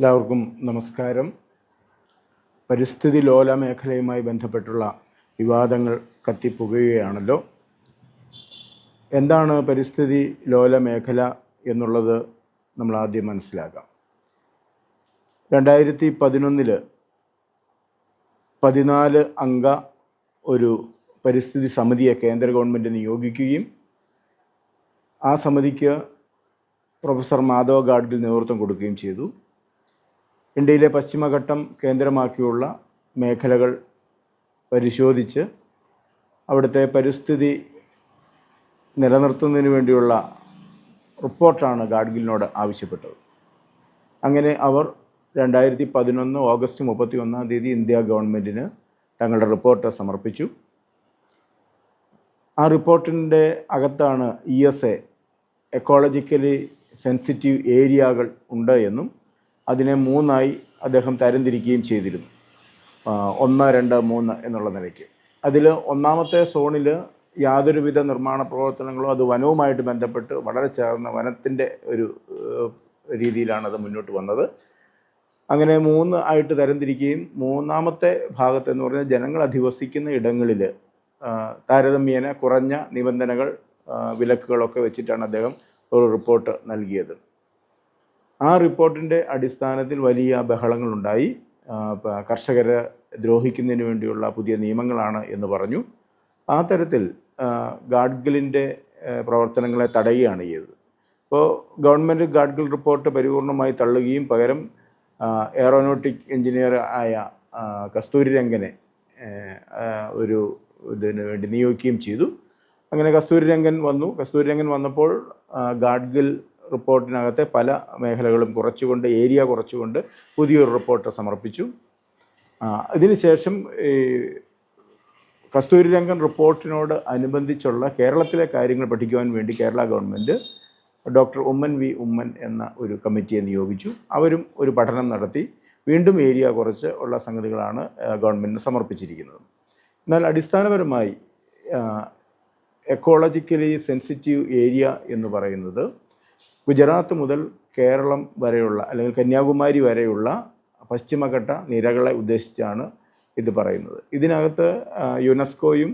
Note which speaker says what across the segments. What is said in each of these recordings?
Speaker 1: എല്ലാവർക്കും നമസ്കാരം. പരിസ്ഥിതി ലോല മേഖലയുമായി ബന്ധപ്പെട്ടുള്ള വിവാദങ്ങൾ കത്തിപ്പുകയാണല്ലോ എന്താണ് പരിസ്ഥിതി ലോല മേഖല എന്നുള്ളത് നമ്മൾ ആദ്യം മനസ്സിലാക്കാം. രണ്ടായിരത്തി പതിനൊന്നിൽ പതിനാല് അംഗ ഒരു പരിസ്ഥിതി സമിതിയെ കേന്ദ്ര ഗവൺമെന്റ് നിയോഗിക്കുകയും ആ സമിതിക്ക് പ്രൊഫസർ മാധവ ഗാഡ്ഗിൽ നേതൃത്വം കൊടുക്കുകയും ചെയ്തു. ഇന്ത്യയിലെ പശ്ചിമഘട്ടം കേന്ദ്രമാക്കിയുള്ള മേഖലകൾ പരിശോധിച്ച് അവിടുത്തെ പരിസ്ഥിതി നിലനിർത്തുന്നതിന് വേണ്ടിയുള്ള റിപ്പോർട്ടാണ് ഗാഡ്ഗിലിനോട് ആവശ്യപ്പെട്ടത്. അങ്ങനെ അവർ രണ്ടായിരത്തി പതിനൊന്ന് ഓഗസ്റ്റ് മുപ്പത്തി ഒന്നാം തീയതി ഇന്ത്യ ഗവൺമെന്റിന് തങ്ങളുടെ റിപ്പോർട്ട് സമർപ്പിച്ചു. ആ റിപ്പോർട്ടിന്റെ അകത്താണ് E S A ecologically sensitive ഏരിയകൾ ഉണ്ട് എന്നും അതിനെ മൂന്നായി അദ്ദേഹം തരംതിരിക്കുകയും ചെയ്തിരുന്നു. ഒന്ന് രണ്ട് മൂന്ന് എന്നുള്ള നിലയ്ക്ക്. അതിൽ ഒന്നാമത്തെ സോണിൽ യാതൊരുവിധ നിർമ്മാണ പ്രവർത്തനങ്ങളോ അത് വനവുമായിട്ട് ബന്ധപ്പെട്ട് വളരെ ചേർന്ന വനത്തിന്റെ ഒരു രീതിയിലാണ് അത് മുന്നോട്ട് വന്നത്. അങ്ങനെ മൂന്ന് ആയിട്ട് തരംതിരിക്കുകയും മൂന്നാമത്തെ ഭാഗത്ത് എന്ന് പറഞ്ഞാൽ ജനങ്ങൾ അധിവസിക്കുന്ന ഇടങ്ങളിൽ താരതമ്യേന കുറഞ്ഞ നിബന്ധനകൾ വിലക്കുകളൊക്കെ വെച്ചിട്ടാണ് അദ്ദേഹം ഒരു റിപ്പോർട്ട് നൽകിയത്. ആ റിപ്പോർട്ടിന്റെ അടിസ്ഥാനത്തിൽ വലിയ ബഹളങ്ങളുണ്ടായി. കർഷകരെ ദ്രോഹിക്കുന്നതിന് വേണ്ടിയുള്ള പുതിയ നിയമങ്ങളാണ് എന്ന് പറഞ്ഞു. ആ തരത്തിൽ ഗാഡ്ഗിലിന്റെ പ്രവർത്തനങ്ങളെ തടയുകയാണ് ചെയ്തത്. ഇപ്പോൾ ഗവൺമെന്റ് ഗാഡ്ഗിൽ റിപ്പോർട്ട് പരിപൂർണമായി തള്ളുകയും പകരം എയറോനോട്ടിക് എഞ്ചിനീയർ ആയ കസ്തൂരി രംഗനെ ഒരു ഇതിന് വേണ്ടി നിയോഗിക്കുകയും ചെയ്തു. അങ്ങനെ കസ്തൂരി രംഗൻ വന്നു. കസ്തൂരി രംഗൻ വന്നപ്പോൾ ഗാഡ്ഗിൽ റിപ്പോർട്ടിനകത്തെ പല മേഖലകളും കുറച്ചുകൊണ്ട് ഏരിയ കുറച്ചുകൊണ്ട് പുതിയൊരു റിപ്പോർട്ട് സമർപ്പിച്ചു. ഇതിനുശേഷം ഈ കസ്തൂരി രംഗൻ റിപ്പോർട്ടിനോട് അനുബന്ധിച്ചുള്ള കേരളത്തിലെ കാര്യങ്ങൾ പഠിക്കുവാൻ വേണ്ടി Kerala government doctor Oommen V Oommen എന്ന ഒരു കമ്മിറ്റിയെ നിയോഗിച്ചു. അവരും ഒരു പഠനം നടത്തി. വീണ്ടും ഏരിയ കുറച്ച് ഉള്ള സംഗതികളാണ് ഗവൺമെന്റിന് സമർപ്പിച്ചിരിക്കുന്നത്. എന്നാൽ അടിസ്ഥാനപരമായി എക്കോളജിക്കലി സെൻസിറ്റീവ് ഏരിയ എന്ന് പറയുന്നത് ഗുജറാത്ത് മുതൽ കേരളം വരെയുള്ള അല്ലെങ്കിൽ കന്യാകുമാരി വരെയുള്ള പശ്ചിമഘട്ട നിരകളെ ഉദ്ദേശിച്ചാണ് ഇത് പറയുന്നത്. ഇതിനകത്ത് യുനെസ്കോയും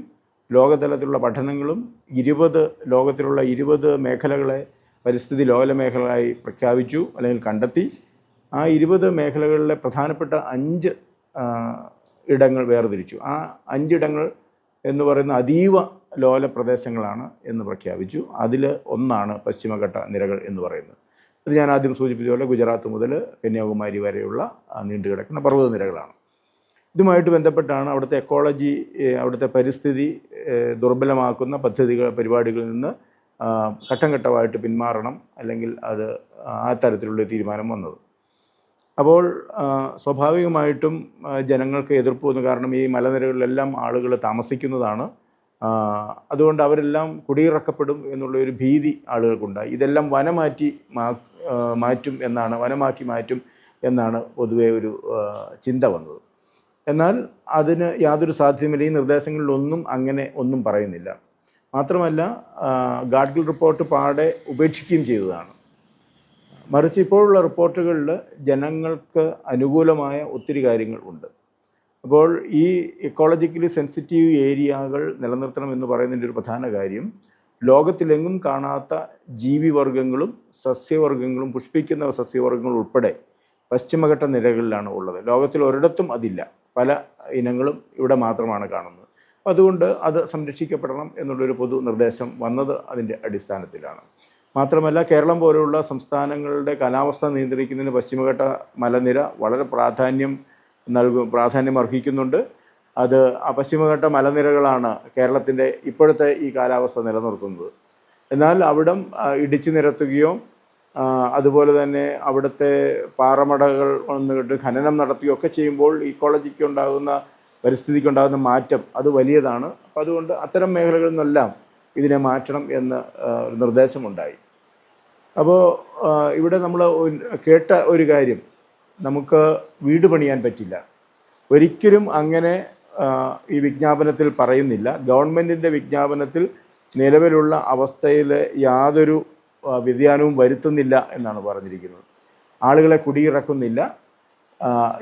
Speaker 1: ലോകതലത്തിലുള്ള പഠനങ്ങളും ഇരുപത് ലോകത്തിലുള്ള ഇരുപത് മേഖലകളെ പരിസ്ഥിതി ലോല മേഖലകളായി പ്രഖ്യാപിച്ചു അല്ലെങ്കിൽ കണ്ടെത്തി. ആ ഇരുപത് മേഖലകളിലെ പ്രധാനപ്പെട്ട അഞ്ച് ഇടങ്ങൾ വേർതിരിച്ചു. ആ അഞ്ചിടങ്ങൾ എന്ന് പറയുന്ന അതീവ ലോല പ്രദേശങ്ങളാണ് എന്ന് പ്രഖ്യാപിച്ചു. അതിൽ ഒന്നാണ് പശ്ചിമഘട്ട നിരകൾ എന്ന് പറയുന്നത്. അത് ഞാൻ ആദ്യം സൂചിപ്പിച്ച പോലെ ഗുജറാത്ത് മുതൽ കന്യാകുമാരി വരെയുള്ള നീണ്ടുകിടക്കുന്ന പർവത നിരകളാണ്. ഇതുമായിട്ട് ബന്ധപ്പെട്ടാണ് അവിടുത്തെ എക്കോളജി അവിടുത്തെ പരിസ്ഥിതി ദുർബലമാക്കുന്ന പദ്ധതികൾ പരിപാടികളിൽ നിന്ന് ഘട്ടം ഘട്ടമായിട്ട് പിന്മാറണം അല്ലെങ്കിൽ അത് ആ തരത്തിലുള്ള തീരുമാനം വന്നത്. അപ്പോൾ സ്വാഭാവികമായിട്ടും ജനങ്ങൾക്ക് എതിർപ്പ് വന്നു. കാരണം ഈ മലനിരകളിലെല്ലാം ആളുകൾ താമസിക്കുന്നതാണ്. അതുകൊണ്ട് അവരെല്ലാം കുടിയിറക്കപ്പെടും എന്നുള്ള ഒരു ഭീതി ആളുകൾക്കുണ്ടായി. ഇതെല്ലാം വനമാറ്റി മാറ്റും എന്നാണ് വനമാക്കി മാറ്റും എന്നാണ് പൊതുവേ ഒരു ചിന്ത വന്നത്. എന്നാൽ അതിന് യാതൊരു സാധ്യതയുമില്ല. ഈ നിർദ്ദേശങ്ങളിലൊന്നും അങ്ങനെ ഒന്നും പറയുന്നില്ല. മാത്രമല്ല ഗാഡ്ഗിൽ റിപ്പോർട്ട് പാടെ ഉപേക്ഷിക്കുകയും ചെയ്തതാണ്. മറിച്ച് ഇപ്പോഴുള്ള റിപ്പോർട്ടുകളിൽ ജനങ്ങൾക്ക് അനുകൂലമായ ഒത്തിരി കാര്യങ്ങൾ ഉണ്ട്. അപ്പോൾ ഈ ഇക്കോളജിക്കലി സെൻസിറ്റീവ് ഏരിയകൾ നിലനിർത്തണം എന്ന് പറയുന്നതിന്റെ ഒരു പ്രധാന കാര്യം ലോകത്തിലെങ്ങും കാണാത്ത ജീവിവർഗങ്ങളും സസ്യവർഗങ്ങളും പുഷ്പിക്കുന്ന സസ്യവർഗങ്ങളും ഉൾപ്പെടെ പശ്ചിമഘട്ട നിരകളിലാണ് ഉള്ളത്. ലോകത്തിൽ ഒരിടത്തും അതില്ല. പല ഇനങ്ങളും ഇവിടെ മാത്രമാണ് കാണുന്നത്. അതുകൊണ്ട് അത് സംരക്ഷിക്കപ്പെടണം എന്നുള്ളൊരു പൊതു നിർദ്ദേശം വന്നത് അതിന്റെ അടിസ്ഥാനത്തിലാണ്. മാത്രമല്ല കേരളം പോലെയുള്ള സംസ്ഥാനങ്ങളുടെ കാലാവസ്ഥ നിയന്ത്രിക്കുന്നതിന് പശ്ചിമഘട്ട മലനിര വളരെ പ്രാധാന്യം നൽകും പ്രാധാന്യം അർഹിക്കുന്നുണ്ട്. അത് പശ്ചിമഘട്ട മലനിരകളാണ് കേരളത്തിന്റെ ഇപ്പോഴത്തെ ഈ കാലാവസ്ഥ നിലനിർത്തുന്നത്. എന്നാൽ അവിടം ഇടിച്ചു നിരത്തുകയോ അതുപോലെ തന്നെ അവിടുത്തെ പാറമടകൾ വന്നിട്ട് ഖനനം നടത്തുകയോ ഒക്കെ ചെയ്യുമ്പോൾ ഇക്കോളജിക്ക് ഉണ്ടാകുന്ന പരിസ്ഥിതിക്ക് ഉണ്ടാകുന്ന മാറ്റം അത് വലിയതാണ്. അപ്പോൾ അതുകൊണ്ട് അത്തരം മേഖലകളിൽ നിന്നെല്ലാം ഇതിനെ മാറ്റണം എന്ന് നിർദ്ദേശമുണ്ടായി. അപ്പോൾ ഇവിടെ നമ്മൾ കേട്ട ഒരു കാര്യം നമുക്ക് വീട് പണിയാൻ പറ്റില്ല. ഒരിക്കലും അങ്ങനെ ഈ വിജ്ഞാപനത്തിൽ പറയുന്നില്ല. ഗവൺമെന്റിന്റെ വിജ്ഞാപനത്തിൽ നിലവിലുള്ള അവസ്ഥയിൽ യാതൊരു വ്യതിയാനവും വരുത്തുന്നില്ല എന്നാണ് പറഞ്ഞിരിക്കുന്നത്. ആളുകളെ കുടിയിറക്കുന്നില്ല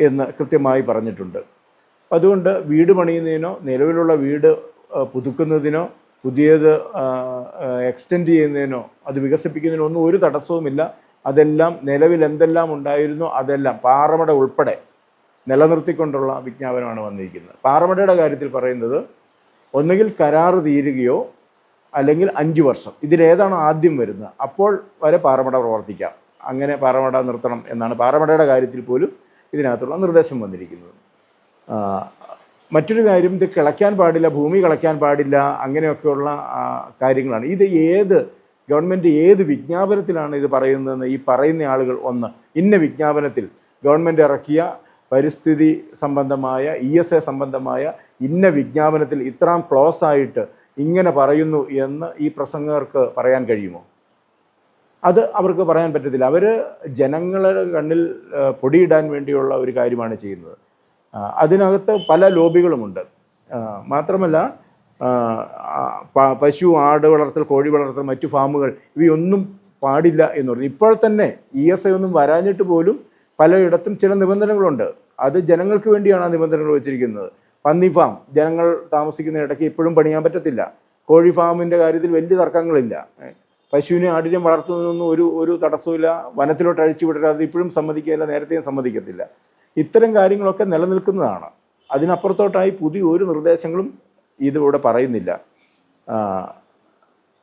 Speaker 1: എന്ന് കൃത്യമായി പറഞ്ഞിട്ടുണ്ട്. അതുകൊണ്ട് വീട് പണിയുന്നതിനോ നിലവിലുള്ള വീട് പുതുക്കുന്നതിനോ പുതിയത് എക്സ്റ്റെൻഡ് ചെയ്യുന്നതിനോ അത് വികസിപ്പിക്കുന്നതിനോ ഒന്നും ഒരു തടസ്സവുമില്ല. അതെല്ലാം നിലവിൽ എന്തെല്ലാം ഉണ്ടായിരുന്നു അതെല്ലാം പാറമട ഉൾപ്പെടെ നിലനിർത്തിക്കൊണ്ടുള്ള വിജ്ഞാപനമാണ് വന്നിരിക്കുന്നത്. പാറമടയുടെ കാര്യത്തിൽ പറയുന്നത് ഒന്നുകിൽ കരാറ് തീരുകയോ അല്ലെങ്കിൽ അഞ്ച് വർഷം. ഇതിലേതാണ് ആദ്യം വരുന്നത്. അപ്പോൾ വരെ പാറമട പ്രവർത്തിക്കാം. അങ്ങനെ പാറമട നിർത്തണം എന്നാണ് പാറമടയുടെ കാര്യത്തിൽ പോലും ഇതിനകത്തുള്ള നിർദ്ദേശം വന്നിരിക്കുന്നത്. മറ്റൊരു കാര്യം ഇത് കിളയ്ക്കാൻ പാടില്ല ഭൂമി കിളയ്ക്കാൻ പാടില്ല അങ്ങനെയൊക്കെയുള്ള കാര്യങ്ങളാണ്. ഇത് ഏത് ഗവൺമെന്റ് ഏത് വിജ്ഞാപനത്തിലാണ് ഇത് പറയുന്നതെന്ന് ഈ പറയുന്ന ആളുകൾ ഒന്ന്. ഇന്ന വിജ്ഞാപനത്തിൽ ഗവൺമെന്റ് ഇറക്കിയ പരിസ്ഥിതി സംബന്ധമായ ഇ എസ് എ സംബന്ധമായ ഇന്ന വിജ്ഞാപനത്തിൽ ഇത്രാം ക്ലോസ് ആയിട്ട് ഇങ്ങനെ പറയുന്നു എന്ന് ഈ പ്രസംഗകർക്ക് പറയാൻ കഴിയുമോ? അത് അവർക്ക് പറയാൻ പറ്റത്തില്ല. അവർ ജനങ്ങളുടെ കണ്ണിൽ പൊടിയിടാൻ വേണ്ടിയുള്ള ഒരു കാര്യമാണ് ചെയ്യുന്നത്. അതിനകത്ത് പല ലോബികളുമുണ്ട്. മാത്രമല്ല പശു ആട് വളർത്തൽ കോഴി വളർത്തൽ മറ്റു ഫാമുകൾ ഇവയൊന്നും പാടില്ല എന്ന് പറഞ്ഞു. ഇപ്പോൾ തന്നെ ഇ എസ് ഐ ഒന്നും വരാഞ്ഞിട്ട് പോലും പലയിടത്തും ചില നിബന്ധനകളുണ്ട്. അത് ജനങ്ങൾക്ക് വേണ്ടിയാണ് ആ നിബന്ധനകൾ വെച്ചിരിക്കുന്നത്. പന്നി ഫാം ജനങ്ങൾ താമസിക്കുന്ന ഇടയ്ക്ക് ഇപ്പോഴും പണിയാൻ പറ്റത്തില്ല. കോഴി ഫാമിന്റെ കാര്യത്തിൽ വലിയ തർക്കങ്ങളില്ല. പശുവിനെ ആടിനെ വളർത്തുന്നതൊന്നും ഒരു ഒരു തടസ്സമില്ല വനത്തിലോട്ട് അഴിച്ചു വിടരാതെ ഇപ്പോഴും സമ്മതിക്കില്ല നേരത്തെയും സമ്മതിക്കത്തില്ല. ഇത്തരം കാര്യങ്ങളൊക്കെ നിലനിൽക്കുന്നതാണ്. അതിനപ്പുറത്തോട്ടായി പുതിയ ഒരു നിർദ്ദേശങ്ങളും ഇതിവിടെ പറയുന്നില്ല.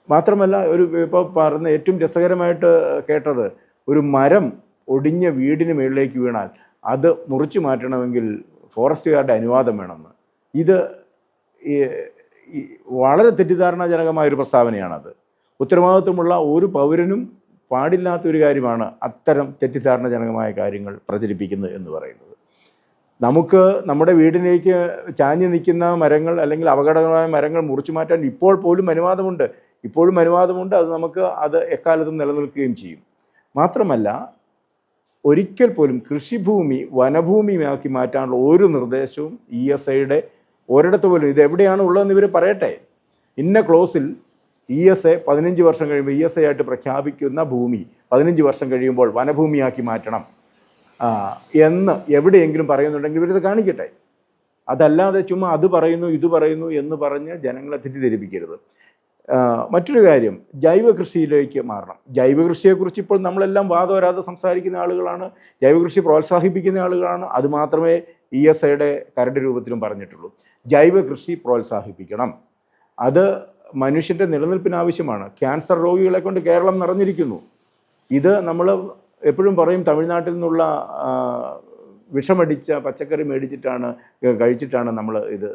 Speaker 1: മാത്രമല്ല ഒരു ഇപ്പോൾ പറഞ്ഞ ഏറ്റവും രസകരമായിട്ട് കേട്ടത് ഒരു മരം ഒടിഞ്ഞ വീടിന് മുകളിലേക്ക് വീണാൽ അത് മുറിച്ചു മാറ്റണമെങ്കിൽ ഫോറസ്റ്റുകാരുടെ അനുവാദം വേണമെന്ന്. ഇത് വളരെ തെറ്റിദ്ധാരണാജനകമായ ഒരു പ്രസ്താവനയാണത്. ഉത്തരവാദിത്വമുള്ള ഒരു പൗരനും പാടില്ലാത്തൊരു കാര്യമാണ് അത്തരം തെറ്റിദ്ധാരണജനകമായ കാര്യങ്ങൾ പ്രചരിപ്പിക്കുന്നത് എന്ന് പറയുന്നത്. നമുക്ക് നമ്മുടെ വീടിനേക്ക് ചാഞ്ഞു നിൽക്കുന്ന മരങ്ങൾ അല്ലെങ്കിൽ അപകടകരമായ മരങ്ങൾ മുറിച്ചു മാറ്റാൻ ഇപ്പോൾ പോലും അനുവാദമുണ്ട്. ഇപ്പോഴും അനുവാദമുണ്ട്. അത് നമുക്ക് അത് എക്കാലത്തും നിലനിൽക്കുകയും ചെയ്യും. മാത്രമല്ല ഒരിക്കൽ പോലും കൃഷിഭൂമി വനഭൂമിയാക്കി മാറ്റാനുള്ള ഒരു നിർദ്ദേശവും ഇ എസ് ഐയുടെ ഒരിടത്ത് പോലും ഇത് എവിടെയാണ് ഉള്ളതെന്ന് ഇവർ പറയട്ടെ. ഇന്ന ക്ലോസിൽ ഇ എസ് എ പതിനഞ്ച് വർഷം കഴിയുമ്പോൾ ഇ എസ് എ ആയിട്ട് പ്രഖ്യാപിക്കുന്ന ഭൂമി പതിനഞ്ച് വർഷം കഴിയുമ്പോൾ വനഭൂമിയാക്കി മാറ്റണം. എന്ന് എവിടെയെങ്കിലും പറയുന്നുണ്ടെങ്കിൽ ഇവരിത് കാണിക്കട്ടെ. അതല്ലാതെ ചുമ്മാ അത് പറയുന്നു ഇത് പറയുന്നു എന്ന് പറഞ്ഞ് ജനങ്ങളെ തെറ്റിദ്ധരിപ്പിക്കരുത്. മറ്റൊരു കാര്യം ജൈവ കൃഷിയിലേക്ക് മാറണം. ജൈവ കൃഷിയെക്കുറിച്ച് ഇപ്പോൾ നമ്മളെല്ലാം വാദവരാതെ സംസാരിക്കുന്ന ആളുകളാണ് ജൈവ കൃഷി പ്രോത്സാഹിപ്പിക്കുന്ന ആളുകളാണ്. അത് മാത്രമേ ഇ എസ് ഐയുടെ കരട് രൂപത്തിലും പറഞ്ഞിട്ടുള്ളൂ. ജൈവ കൃഷി പ്രോത്സാഹിപ്പിക്കണം. അത് മനുഷ്യന്റെ നിലനിൽപ്പിന് ആവശ്യമാണ്. ക്യാൻസർ രോഗികളെ കൊണ്ട് കേരളം നിറഞ്ഞിരിക്കുന്നു. ഇത് നമ്മൾ എപ്പോഴും പറയും തമിഴ്നാട്ടിൽ നിന്നുള്ള വിഷമടിച്ച പച്ചക്കറി മേടിച്ചിട്ടാണ് കഴിച്ചിട്ടാണ് നമ്മൾ ഇത്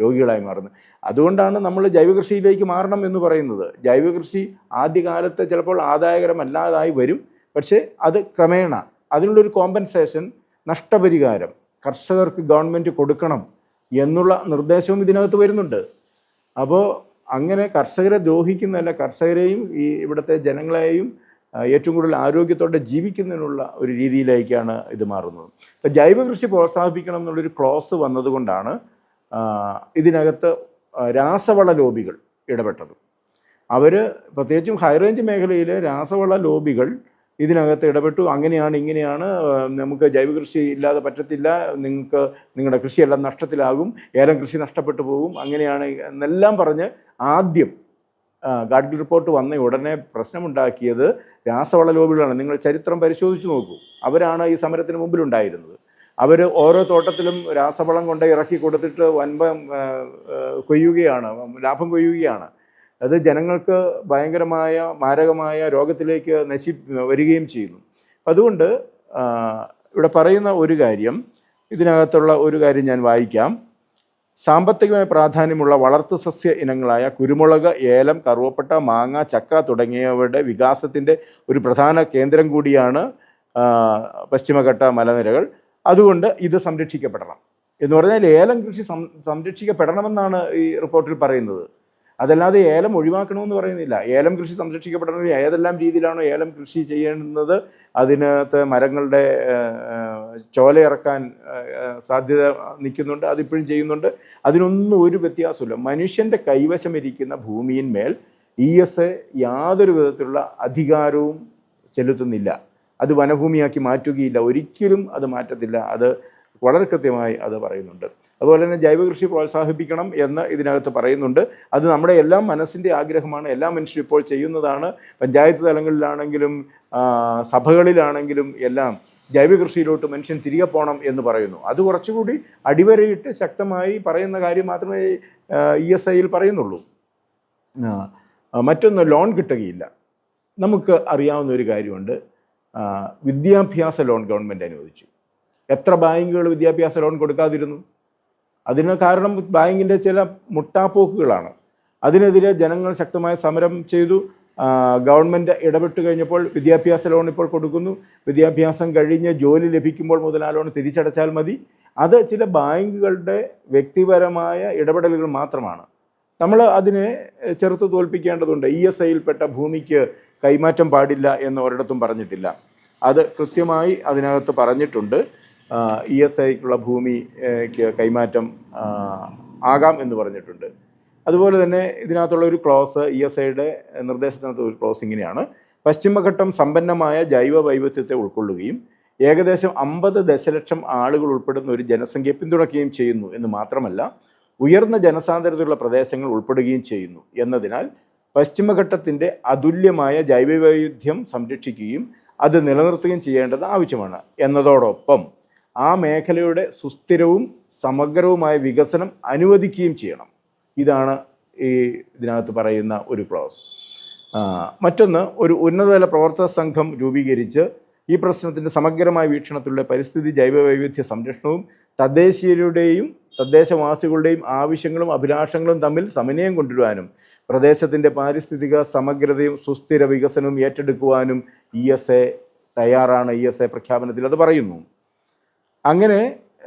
Speaker 1: രോഗികളായി മാറുന്നത്. അതുകൊണ്ടാണ് നമ്മൾ ജൈവകൃഷിയിലേക്ക് മാറണം എന്ന് പറയുന്നത്. ജൈവകൃഷി ആദ്യകാലത്ത് ചിലപ്പോൾ ആദായകരമല്ലാതായി വരും. പക്ഷേ അത് ക്രമേണ അതിനുള്ളൊരു കോമ്പൻസേഷൻ നഷ്ടപരിഹാരം കർഷകർക്ക് ഗവൺമെന്റ് കൊടുക്കണം എന്നുള്ള നിർദ്ദേശവും ഇതിനകത്ത് വരുന്നുണ്ട്. അപ്പോൾ അങ്ങനെ കർഷകരെ ദ്രോഹിക്കുന്നതല്ല കർഷകരെയും ഈ ഇവിടുത്തെ ജനങ്ങളെയും ഏറ്റവും കൂടുതൽ ആരോഗ്യത്തോടെ ജീവിക്കുന്നതിനുള്ള ഒരു രീതിയിലേക്കാണ് ഇത് മാറുന്നത്. അപ്പം ജൈവ കൃഷി പ്രോത്സാഹിപ്പിക്കണം എന്നുള്ളൊരു ക്ലോസ് വന്നതുകൊണ്ടാണ് ഇതിനകത്ത് രാസവള ലോബികൾ ഇടപെട്ടത്. അവർ പ്രത്യേകിച്ചും ഹൈറേഞ്ച് മേഖലയിലെ രാസവള ലോബികൾ ഇതിനകത്ത് ഇടപെട്ടു. അങ്ങനെയാണ് ഇങ്ങനെയാണ് നമുക്ക് ജൈവ കൃഷി ഇല്ലാതെ പറ്റത്തില്ല നിങ്ങൾക്ക് നിങ്ങളുടെ കൃഷിയെല്ലാം നഷ്ടത്തിലാകും ഏലം കൃഷി നഷ്ടപ്പെട്ടു പോകും അങ്ങനെയാണ് എന്നെല്ലാം പറഞ്ഞ് ആദ്യം ഗാഡ്ഗിൽ റിപ്പോർട്ട് വന്ന ഉടനെ പ്രശ്നമുണ്ടാക്കിയത് രാസവള ലോബികളാണ് നിങ്ങൾ ചരിത്രം പരിശോധിച്ചു നോക്കൂ. അവരാണ് ഈ സമരത്തിന് മുമ്പിലുണ്ടായിരുന്നത്. അവർ ഓരോ തോട്ടത്തിലും രാസവളം കൊണ്ട് ഇറക്കി കൊടുത്തിട്ട് വൻപ കൊയ്യുകയാണ് ലാഭം കൊയ്യുകയാണ്. അത് ജനങ്ങൾക്ക് ഭയങ്കരമായ മാരകമായ രോഗത്തിലേക്ക് നശി വരികയും ചെയ്യുന്നു. അതുകൊണ്ട് ഇവിടെ പറയുന്ന ഒരു കാര്യം ഇതിനകത്തുള്ള ഒരു കാര്യം ഞാൻ വായിക്കാം. സാമ്പത്തികമായ പ്രാധാന്യമുള്ള വളർത്തു സസ്യ ഇനങ്ങളായ കുരുമുളക് ഏലം കറുവപ്പട്ട മാങ്ങ ചക്ക തുടങ്ങിയവയുടെ വികാസത്തിന്റെ ഒരു പ്രധാന കേന്ദ്രം കൂടിയാണ് പശ്ചിമഘട്ട മലനിരകൾ. അതുകൊണ്ട് ഇത് സംരക്ഷിക്കപ്പെടണം. എന്ന് പറഞ്ഞാൽ ഏലം കൃഷി സംരക്ഷിക്കപ്പെടണമെന്നാണ് ഈ റിപ്പോർട്ടിൽ പറയുന്നത്. അതല്ലാതെ ഏലം ഒഴിവാക്കണമെന്ന് പറയുന്നില്ല. ഏലം കൃഷി സംരക്ഷിക്കപ്പെടണമെങ്കിൽ ഏതെല്ലാം രീതിയിലാണോ ഏലം കൃഷി ചെയ്യുന്നത് അതിനകത്ത് മരങ്ങളുടെ ചോല ഇറക്കാൻ സാധ്യത നിൽക്കുന്നുണ്ട് അതിപ്പോഴും ചെയ്യുന്നുണ്ട്. അതിനൊന്നും ഒരു വ്യത്യാസമില്ല മനുഷ്യന്റെ കൈവശമിരിക്കുന്ന ഭൂമിയിന്മേൽ ഇ എസ് എ യാതൊരു വിധത്തിലുള്ള അധികാരവും ചെലുത്തുന്നില്ല. അത് വനഭൂമിയാക്കി മാറ്റുകയില്ല. ഒരിക്കലും അത് മാറ്റത്തില്ല. അത് വളരെ കൃത്യമായി അത് പറയുന്നുണ്ട്. അതുപോലെ തന്നെ ജൈവകൃഷി പ്രോത്സാഹിപ്പിക്കണം എന്ന് ഇതിനകത്ത് പറയുന്നുണ്ട്. അത് നമ്മുടെ എല്ലാ മനസ്സിന്റെ ആഗ്രഹമാണ്. എല്ലാ മനുഷ്യരും ഇപ്പോൾ ചെയ്യുന്നതാണ്. പഞ്ചായത്ത് തലങ്ങളിലാണെങ്കിലും സഭകളിലാണെങ്കിലും എല്ലാം ജൈവകൃഷിയിലോട്ട് മനുഷ്യൻ തിരികെ പോകണം എന്ന് പറയുന്നു. അത് കുറച്ചുകൂടി അടിവരയിട്ട് ശക്തമായി പറയുന്ന കാര്യം മാത്രമേ ഇ എസ് ഐയിൽ പറയുന്നുള്ളൂ. മറ്റൊന്ന് ലോൺ കിട്ടുകയില്ല. നമുക്ക് അറിയാവുന്ന ഒരു കാര്യമുണ്ട്. വിദ്യാഭ്യാസ ലോൺ ഗവൺമെന്റ് അനുവദിച്ചു. എത്ര ബാങ്കുകൾ വിദ്യാഭ്യാസ ലോൺ കൊടുക്കാതിരുന്നു? അതിന് കാരണം ബാങ്കിന്റെ ചില മുട്ടാപ്പോക്കുകളാണ്. അതിനെതിരെ ജനങ്ങൾ ശക്തമായ സമരം ചെയ്തു. ഗവൺമെന്റ് ഇടപെട്ട് കഴിഞ്ഞപ്പോൾ വിദ്യാഭ്യാസ ലോൺ ഇപ്പോൾ കൊടുക്കുന്നു. വിദ്യാഭ്യാസം കഴിഞ്ഞ് ജോലി ലഭിക്കുമ്പോൾ മുതൽ ആ ലോൺ തിരിച്ചടച്ചാൽ മതി. അത് ചില ബാങ്കുകളുടെ വ്യക്തിപരമായ ഇടപെടലുകൾ മാത്രമാണ്. നമ്മൾ അതിനെ ചെറുത്ത് തോൽപ്പിക്കേണ്ടതുണ്ട്. ഇ എസ് ഐയിൽപ്പെട്ട ഭൂമിക്ക് കൈമാറ്റം പാടില്ല എന്ന് ഒരിടത്തും പറഞ്ഞിട്ടില്ല. അത് കൃത്യമായി അതിനകത്ത് പറഞ്ഞിട്ടുണ്ട്. ഇ എസ് ഐക്കുള്ള ഭൂമിക്ക് കൈമാറ്റം ആകാം എന്ന് പറഞ്ഞിട്ടുണ്ട്. അതുപോലെ തന്നെ ഇതിനകത്തുള്ള ഒരു ക്ലോസ് ഇ എസ് ഐയുടെ നിർദ്ദേശത്തിനകത്ത് ഒരു ക്ലോസ് ഇങ്ങനെയാണ്. പശ്ചിമഘട്ടം സമ്പന്നമായ ജൈവ വൈവിധ്യത്തെ ഉൾക്കൊള്ളുകയും ഏകദേശം അമ്പത് ദശലക്ഷം ആളുകൾ ഉൾപ്പെടുന്ന ഒരു ജനസംഖ്യയെ പിന്തുണയ്ക്കുകയും ചെയ്യുന്നു എന്ന് മാത്രമല്ല ഉയർന്ന ജനസാന്ദ്രതയുള്ള പ്രദേശങ്ങൾ ഉൾപ്പെടുകയും ചെയ്യുന്നു എന്നതിനാൽ പശ്ചിമഘട്ടത്തിന്റെ അതുല്യമായ ജൈവവൈവിധ്യം സംരക്ഷിക്കുകയും അത് നിലനിർത്തുകയും ചെയ്യേണ്ടത് ആവശ്യമാണ് എന്നതോടൊപ്പം ആ മേഖലയുടെ സുസ്ഥിരവും സമഗ്രവുമായ വികസനം അനുവദിക്കുകയും ചെയ്യണം. ഇതാണ് ഈ ഇതിനകത്ത് പറയുന്ന ഒരു ക്ലോസ് മറ്റൊന്ന് ഒരു ഉന്നതതല പ്രവർത്തക സംഘം രൂപീകരിച്ച് ഈ പ്രശ്നത്തിന്റെ സമഗ്രമായ വീക്ഷണത്തിലൂടെ പരിസ്ഥിതി ജൈവവൈവിധ്യ സംരക്ഷണവും തദ്ദേശീയരുടെയും തദ്ദേശവാസികളുടെയും ആവശ്യങ്ങളും അഭിലാഷങ്ങളും തമ്മിൽ സമന്വയം കൊണ്ടുവരാനും പ്രദേശത്തിന്റെ പാരിസ്ഥിതിക സമഗ്രതയും സുസ്ഥിര വികസനവും ഏറ്റെടുക്കുവാനും ഇ എസ് എ തയ്യാറാണ്. ഇ എസ് എ പ്രഖ്യാപനത്തിൽ അത് പറയുന്നു. അങ്ങനെ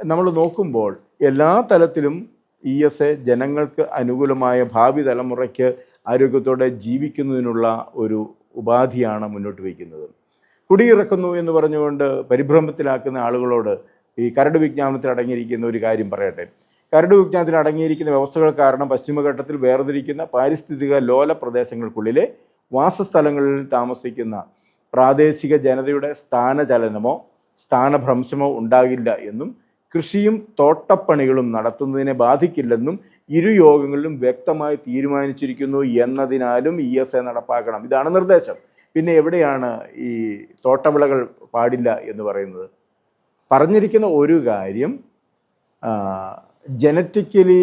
Speaker 1: നമ്മൾ നോക്കുമ്പോൾ എല്ലാ തലത്തിലും ഇ എസ് എ ജനങ്ങൾക്ക് അനുകൂലമായ ഭാവി തലമുറയ്ക്ക് ആരോഗ്യത്തോടെ ജീവിക്കുന്നതിനുള്ള ഒരു ഉപാധിയാണ് മുന്നോട്ട് വയ്ക്കുന്നത്. കുടിയിറക്കുന്നു എന്ന് പറഞ്ഞുകൊണ്ട് പരിഭ്രമത്തിലാക്കുന്ന ആളുകളോട് ഈ കരട് വിജ്ഞാപനത്തിൽ അടങ്ങിയിരിക്കുന്ന ഒരു കാര്യം പറയട്ടെ. കരട് വിജ്ഞാനത്തിൽ അടങ്ങിയിരിക്കുന്ന വ്യവസ്ഥകൾ കാരണം പശ്ചിമഘട്ടത്തിൽ വേർതിരിക്കുന്ന പാരിസ്ഥിതിക ലോല പ്രദേശങ്ങൾക്കുള്ളിലെ വാസസ്ഥലങ്ങളിൽ താമസിക്കുന്ന പ്രാദേശിക ജനതയുടെ സ്ഥാനചലനമോ സ്ഥാനഭ്രംശമോ ഉണ്ടാകില്ല എന്നും കൃഷിയും തോട്ടപ്പണികളും നടത്തുന്നതിനെ ബാധിക്കില്ലെന്നും ഇരു യോഗങ്ങളിലും വ്യക്തമായി തീരുമാനിച്ചിരിക്കുന്നു എന്നതിനാലും ഇ എസ് എ നടപ്പാക്കണം. ഇതാണ് നിർദ്ദേശം. പിന്നെ എവിടെയാണ് ഈ തോട്ടവിളകൾ പാടില്ല എന്ന് പറയുന്നത്? പറഞ്ഞിരിക്കുന്ന ഒരു കാര്യം ജനറ്റിക്കലി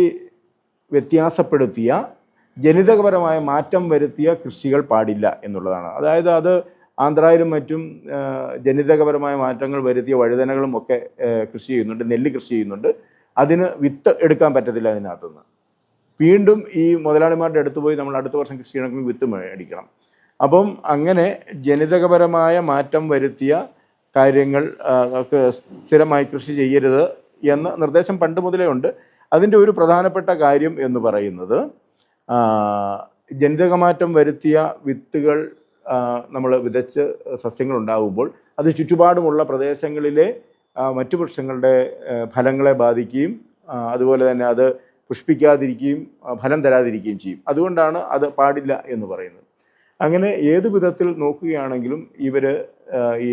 Speaker 1: വ്യത്യാസപ്പെടുത്തിയ ജനിതകപരമായ മാറ്റം വരുത്തിയ കൃഷികൾ പാടില്ല എന്നുള്ളതാണ്. അതായത് അത് ആന്ധ്രയിലും മറ്റും ജനിതകപരമായ മാറ്റങ്ങൾ വരുത്തിയ വഴുതനകളും ഒക്കെ കൃഷി ചെയ്യുന്നുണ്ട് നെല്ല് കൃഷി ചെയ്യുന്നുണ്ട്. അതിന് വിത്ത് എടുക്കാൻ പറ്റത്തില്ല അതിനകത്തുനിന്ന്. വീണ്ടും ഈ മുതലാളിമാരുടെ അടുത്ത് പോയി നമ്മൾ അടുത്ത വർഷം കൃഷി ചെയ്യണമെങ്കിൽ വിത്ത് മേടിക്കണം. അപ്പം അങ്ങനെ ജനിതകപരമായ മാറ്റം വരുത്തിയ കാര്യങ്ങൾ സ്ഥിരമായി കൃഷി ചെയ്യരുത് എന്ന നിർദ്ദേശം പണ്ട് മുതലേ ഉണ്ട്. അതിന്റെ ഒരു പ്രധാനപ്പെട്ട കാര്യം എന്ന് പറയുന്നത് ജനിതകമാറ്റം വരുത്തിയ വിത്തുകൾ നമ്മൾ വിതച്ച് സസ്യങ്ങൾ ഉണ്ടാകുമ്പോൾ അത് ചുറ്റുപാടുമുള്ള പ്രദേശങ്ങളിലെ മറ്റു വൃക്ഷങ്ങളുടെ ഫലങ്ങളെ ബാധിക്കുകയും അതുപോലെ തന്നെ അത് പുഷ്പിക്കാതിരിക്കുകയും ഫലം തരാതിരിക്കുകയും ചെയ്യും. അതുകൊണ്ടാണ് അത് പാടില്ല എന്ന് പറയുന്നത്. അങ്ങനെ ഏതു വിധത്തിൽ നോക്കുകയാണെങ്കിലും ഇവർ ഈ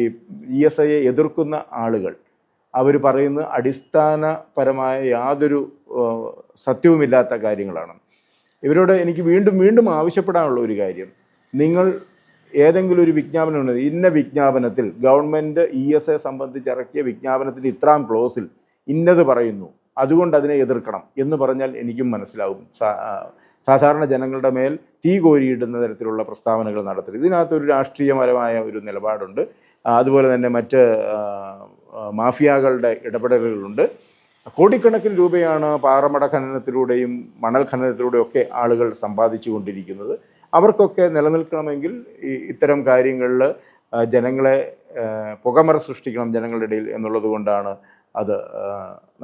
Speaker 1: ഇ എസ് ഐയെ എതിർക്കുന്ന ആളുകൾ അവർ പറയുന്ന അടിസ്ഥാനപരമായ യാതൊരു സത്യവുമില്ലാത്ത കാര്യങ്ങളാണ്. ഇവരോട് എനിക്ക് വീണ്ടും വീണ്ടും ആവശ്യപ്പെടാനുള്ള ഒരു കാര്യം നിങ്ങൾ ഏതെങ്കിലും ഒരു വിജ്ഞാപനം ഉണ്ട് ഇന്ന വിജ്ഞാപനത്തിൽ ഗവൺമെന്റ് ഇ എസ് എ സംബന്ധിച്ച് ഇറക്കിയ വിജ്ഞാപനത്തിന്റെ ഇത്രാം ക്ലോസിൽ ഇന്നത് പറയുന്നു. അതുകൊണ്ട് അതിനെ എതിർക്കണം എന്ന് പറഞ്ഞാൽ എനിക്കും മനസ്സിലാവും. സാധാരണ ജനങ്ങളുടെ മേൽ തീ കോരിയിടുന്ന തരത്തിലുള്ള പ്രസ്താവനകൾ നടത്തരുത്. ഇതിനകത്ത് ഒരു രാഷ്ട്രീയപരമായ ഒരു നിലപാടുണ്ട്. അതുപോലെ തന്നെ മറ്റ് മാഫിയകളുടെ ഇടപെടലുകളുണ്ട്. കോടിക്കണക്കിന് രൂപയാണ് പാറമട ഖനനത്തിലൂടെയും മണൽ ഖനനത്തിലൂടെയും ഒക്കെ ആളുകൾ സമ്പാദിച്ചു കൊണ്ടിരിക്കുന്നത് അവർക്കൊക്കെ നിലനിൽക്കണമെങ്കിൽ ഈ ഇത്തരം കാര്യങ്ങളിൽ ജനങ്ങളെ പുകമറ സൃഷ്ടിക്കണം ജനങ്ങളുടെ ഇടയിൽ എന്നുള്ളത് കൊണ്ടാണ് അത്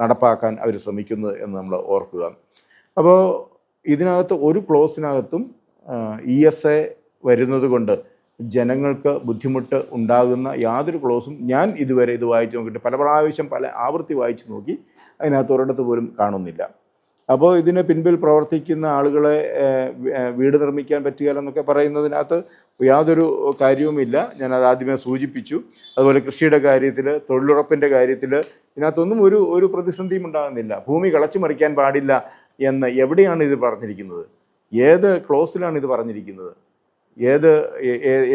Speaker 1: നടപ്പാക്കാൻ അവർ ശ്രമിക്കുന്നത് എന്ന് നമ്മൾ ഓർക്കുക. അപ്പോൾ ഇതിനകത്ത് ഒരു ക്ലോസിനകത്തും ഇ എസ് എ വരുന്നത് കൊണ്ട് ജനങ്ങൾക്ക് ബുദ്ധിമുട്ട് ഉണ്ടാകുന്ന യാതൊരു ക്ലോസും ഞാൻ ഇതുവരെ ഇത് വായിച്ചു നോക്കിയിട്ട് പല പ്രാവശ്യം പല ആവൃത്തി വായിച്ചു നോക്കി അതിനകത്ത് ഒരിടത്ത് പോലും കാണുന്നില്ല. അപ്പോൾ ഇതിന് പിൻപിൽ പ്രവർത്തിക്കുന്ന ആളുകളെ വീട് നിർമ്മിക്കാൻ പറ്റുകയില്ല എന്നൊക്കെ പറയുന്നതിനകത്ത് യാതൊരു കാര്യവുമില്ല. ഞാൻ അത് ആദ്യമേ സൂചിപ്പിച്ചു. അതുപോലെ കൃഷിയുടെ കാര്യത്തിൽ തൊഴിലുറപ്പിന്റെ കാര്യത്തിൽ ഇതിനകത്തൊന്നും ഒരു ഒരു പ്രതിസന്ധിയും ഉണ്ടാകുന്നില്ല. ഭൂമി കളച്ചു മറിക്കാൻ പാടില്ല എന്ന് എവിടെയാണ് ഇത് പറഞ്ഞിരിക്കുന്നത്? ഏത് ക്ലോസിലാണ് ഇത് പറഞ്ഞിരിക്കുന്നത്? ഏത്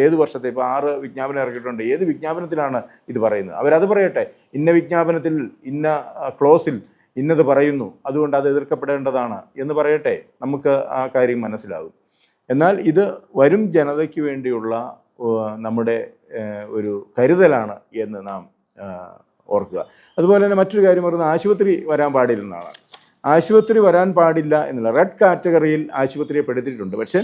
Speaker 1: ഏത് വർഷത്തെ? ഇപ്പോൾ ആറ് വിജ്ഞാപനം ഇറക്കിയിട്ടുണ്ട്. ഏത് വിജ്ഞാപനത്തിലാണ് ഇത് പറയുന്നത്? അവരത് പറയട്ടെ. ഇന്ന വിജ്ഞാപനത്തിൽ ഇന്ന ക്ലോസിൽ ഇന്നത് പറയുന്നു അതുകൊണ്ട് അത് എതിർക്കപ്പെടേണ്ടതാണ് എന്ന് പറയട്ടെ. നമുക്ക് ആ കാര്യം മനസ്സിലാകും. എന്നാൽ ഇത് വരും ജനതയ്ക്ക് വേണ്ടിയുള്ള നമ്മുടെ ഒരു കരുതലാണ് എന്ന് നാം ഓർക്കുക. അതുപോലെ തന്നെ മറ്റൊരു കാര്യം പറയുന്നത് ആശുപത്രി വരാൻ പാടില്ലെന്നാണ് ആശുപത്രി വരാൻ പാടില്ല എന്നുള്ള റെഡ് കാറ്റഗറിയിൽ ആശുപത്രിയെ പെടുത്തിയിട്ടുണ്ട്. പക്ഷേ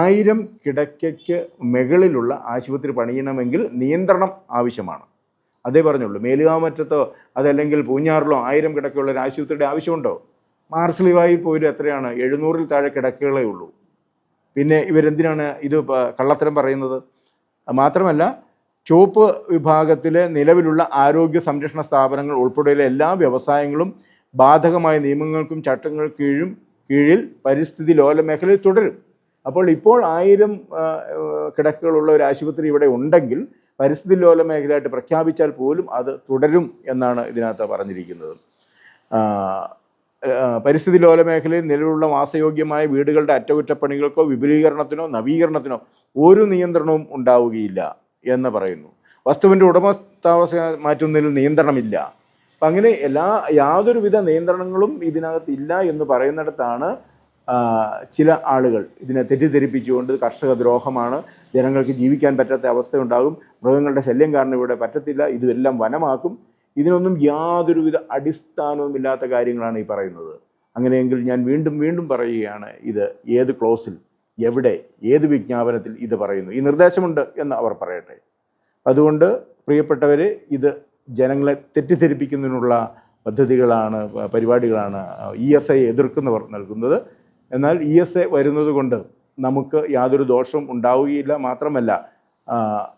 Speaker 1: ആയിരം കിടക്കയ്ക്ക് മുകളിലുള്ള ആശുപത്രി പണിയണമെങ്കിൽ നിയന്ത്രണം ആവശ്യമാണ്. അതേ പറഞ്ഞുള്ളൂ. മേലുകാമറ്റത്തോ അതല്ലെങ്കിൽ പൂഞ്ഞാറിലോ ആയിരം കിടക്കയുള്ള ഒരു ആശുപത്രിയുടെ ആവശ്യമുണ്ടോ? മാർസ്ലിവായി പോലും എത്രയാണ്? എഴുന്നൂറിൽ താഴെ കിടക്കുകളേ ഉള്ളൂ. പിന്നെ ഇവരെന്തിനാണ് ഇത് കള്ളത്തരം പറയുന്നത്? മാത്രമല്ല ചുവപ്പ് വിഭാഗത്തിലെ നിലവിലുള്ള ആരോഗ്യ സംരക്ഷണ സ്ഥാപനങ്ങൾ ഉൾപ്പെടെയുള്ള എല്ലാ വ്യവസായങ്ങളും ബാധകമായ നിയമങ്ങൾക്കും ചട്ടങ്ങൾ കീഴും കീഴിൽ പരിസ്ഥിതി ലോല മേഖലയിൽ തുടരും. അപ്പോൾ ഇപ്പോൾ ആയിരം കിടക്കുകളുള്ള ഒരു ആശുപത്രി ഇവിടെ ഉണ്ടെങ്കിൽ പരിസ്ഥിതി ലോല മേഖലയായിട്ട് പ്രഖ്യാപിച്ചാൽ പോലും അത് തുടരും എന്നാണ് ഇതിനകത്ത് പറഞ്ഞിരിക്കുന്നത്. പരിസ്ഥിതി ലോല മേഖലയിൽ നിലവിലുള്ള വാസയോഗ്യമായ വീടുകളുടെ അറ്റകുറ്റപ്പണികൾക്കോ വിപുലീകരണത്തിനോ നവീകരണത്തിനോ ഒരു നിയന്ത്രണവും ഉണ്ടാവുകയില്ല എന്ന് പറയുന്നു. വസ്തുവിന്റെ ഉടമസ്ഥാവസ്ഥ മാറ്റുന്നതിൽ നിയന്ത്രണമില്ല. അപ്പം അങ്ങനെ എല്ലാ യാതൊരുവിധ നിയന്ത്രണങ്ങളും ഇതിനകത്ത് ഇല്ല എന്ന് പറയുന്നിടത്താണ് ചില ആളുകൾ ഇതിനെ തെറ്റിദ്ധരിപ്പിച്ചുകൊണ്ട് കർഷക ദ്രോഹമാണ് ജനങ്ങൾക്ക് ജീവിക്കാൻ പറ്റാത്ത അവസ്ഥയുണ്ടാകും. മൃഗങ്ങളുടെ ശല്യം കാരണം ഇവിടെ പറ്റത്തില്ല. ഇതെല്ലാം വനമാക്കും. ഇതിനൊന്നും യാതൊരുവിധ അടിസ്ഥാനവും ഇല്ലാത്ത കാര്യങ്ങളാണ് ഈ പറയുന്നത്. അങ്ങനെയെങ്കിൽ ഞാൻ വീണ്ടും വീണ്ടും പറയുകയാണ് ഇത് ഏത് ക്ലോസിൽ എവിടെ ഏത് വിജ്ഞാപനത്തിൽ ഇത് പറയുന്നു? ഈ നിർദ്ദേശമുണ്ട് എന്ന് അവർ പറയട്ടെ. അതുകൊണ്ട് പ്രിയപ്പെട്ടവരെ ഇത് ജനങ്ങളെ തെറ്റിദ്ധരിപ്പിക്കുന്നതിനുള്ള പദ്ധതികളാണ് പരിപാടികളാണ് ഇ എസ് ഐ എതിർക്കുന്നവർ നൽകുന്നത്. എന്നാൽ ഇ എസ് ഐ വരുന്നത് കൊണ്ട് നമുക്ക് യാതൊരു ദോഷവും ഉണ്ടാവുകയില്ല മാത്രമല്ല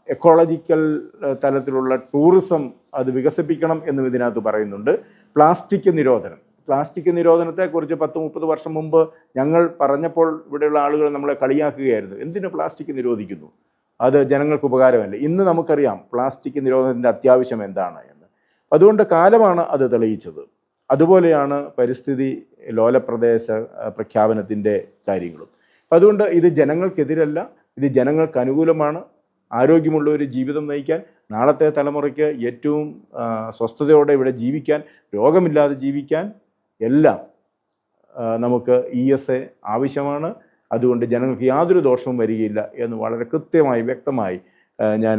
Speaker 1: എക്കോളജിക്കൽ തലത്തിലുള്ള ടൂറിസം അത് വികസിപ്പിക്കണം എന്നും ഇതിനകത്ത് പറയുന്നുണ്ട്. പ്ലാസ്റ്റിക് നിരോധനം. പ്ലാസ്റ്റിക് നിരോധനത്തെക്കുറിച്ച് പത്ത് മുപ്പത് വർഷം മുമ്പ് ഞങ്ങൾ പറഞ്ഞപ്പോൾ ഇവിടെയുള്ള ആളുകൾ നമ്മളെ കളിയാക്കുകയായിരുന്നു. എന്തിനു പ്ലാസ്റ്റിക് നിരോധിക്കുന്നു? അത് ജനങ്ങൾക്ക് ഉപകാരമല്ല? ഇന്ന് നമുക്കറിയാം പ്ലാസ്റ്റിക് നിരോധനത്തിന്റെ അത്യാവശ്യം എന്താണ് എന്ന്. അതുകൊണ്ട് കാലമാണ് അത് തെളിയിച്ചത്. അതുപോലെയാണ് പരിസ്ഥിതി ലോലപ്രദേശ പ്രഖ്യാപനത്തിന്റെ കാര്യങ്ങളും. അതുകൊണ്ട് ഇത് ജനങ്ങൾക്കെതിരല്ല ഇത് ജനങ്ങൾക്ക് അനുകൂലമാണ്. ആരോഗ്യമുള്ള ഒരു ജീവിതം നയിക്കാൻ നാളത്തെ തലമുറയ്ക്ക് ഏറ്റവും സ്വസ്ഥതയോടെ ഇവിടെ ജീവിക്കാൻ രോഗമില്ലാതെ ജീവിക്കാൻ എല്ലാം നമുക്ക് ഇ എസ് എ ആവശ്യമാണ്. അതുകൊണ്ട് ജനങ്ങൾക്ക് യാതൊരു ദോഷവും വരികയില്ല എന്ന് വളരെ കൃത്യമായി വ്യക്തമായി ഞാൻ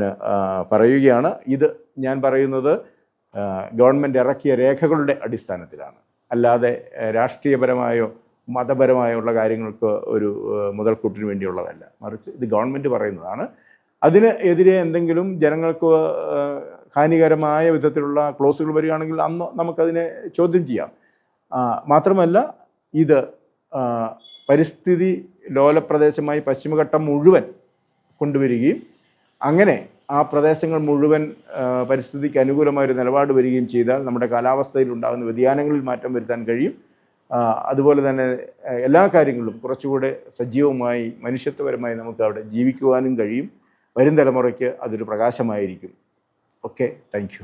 Speaker 1: പറയുകയാണ്. ഇത് ഞാൻ പറയുന്നത് ഗവൺമെന്റ് ഇറക്കിയ രേഖകളുടെ അടിസ്ഥാനത്തിലാണ്. അല്ലാതെ രാഷ്ട്രീയപരമായോ മതപരമായോ ഉള്ള കാര്യങ്ങൾക്ക് ഒരു മുതൽക്കൂട്ടിന് വേണ്ടിയുള്ളതല്ല. മറിച്ച് ഇത് ഗവൺമെന്റ് പറയുന്നതാണ്. അതിന് എതിരെ എന്തെങ്കിലും ജനങ്ങൾക്ക് ഹാനികരമായ വിധത്തിലുള്ള ക്ലോസുകൾ വരികയാണെങ്കിൽ അന്ന് നമുക്കതിനെ ചോദ്യം ചെയ്യാം. മാത്രമല്ല ഇത് പരിസ്ഥിതി ലോലപ്രദേശമായി പശ്ചിമഘട്ടം മുഴുവൻ കൊണ്ടുവരികയും അങ്ങനെ ആ പ്രദേശങ്ങൾ മുഴുവൻ പരിസ്ഥിതിക്ക് അനുകൂലമായ ഒരു നിലപാട് വരികയും ചെയ്താൽ നമ്മുടെ കാലാവസ്ഥയിൽ ഉണ്ടാകുന്ന വ്യതിയാനങ്ങളിൽ മാറ്റം വരുത്താൻ കഴിയും. അതുപോലെ തന്നെ എല്ലാ കാര്യങ്ങളിലും കുറച്ചുകൂടെ സജീവമായി മനുഷ്യത്വപരമായി നമുക്ക് അവിടെ ജീവിക്കുവാനും കഴിയും. വരും തലമുറയ്ക്ക് അതൊരു പ്രകാശമായിരിക്കും. Okay thank